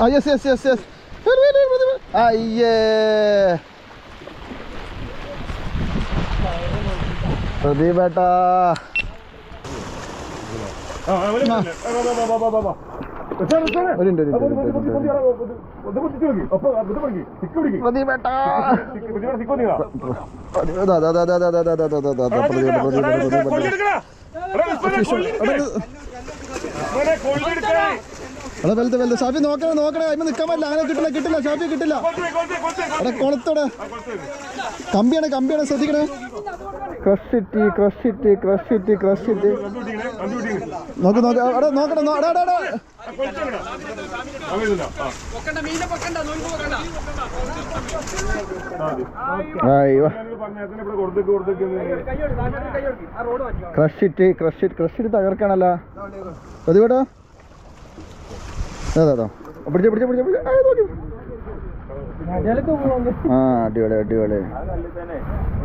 ആ yes yes yes yes അയ്യേ പ്രദീപേട്ടാ പ്രദീപേട്ടാ അവിടെ വലുത് വലുത്. ഷാഫി നോക്കണേ നോക്കണേ. അതിന് നിൽക്കാൻ പറ്റില്ല. അങ്ങനെ കിട്ടില്ല കിട്ടില്ല. ഷാഫി കിട്ടില്ല. അവിടെ കുളത്തോടെ. കമ്പിയാണ് കമ്പിയാണ്. ശ്രദ്ധിക്കണേ. Crush it crush it crush it അവിടെ നോക്കണേ അവിടെ അവിടെ ക്രഷ് തകർക്കണല്ലോ. പ്രതിപേട്ടോ അതാ പിടിച്ച പിടിച്ച പിടിച്ച. ആ അടിപൊളി അടിപൊളി.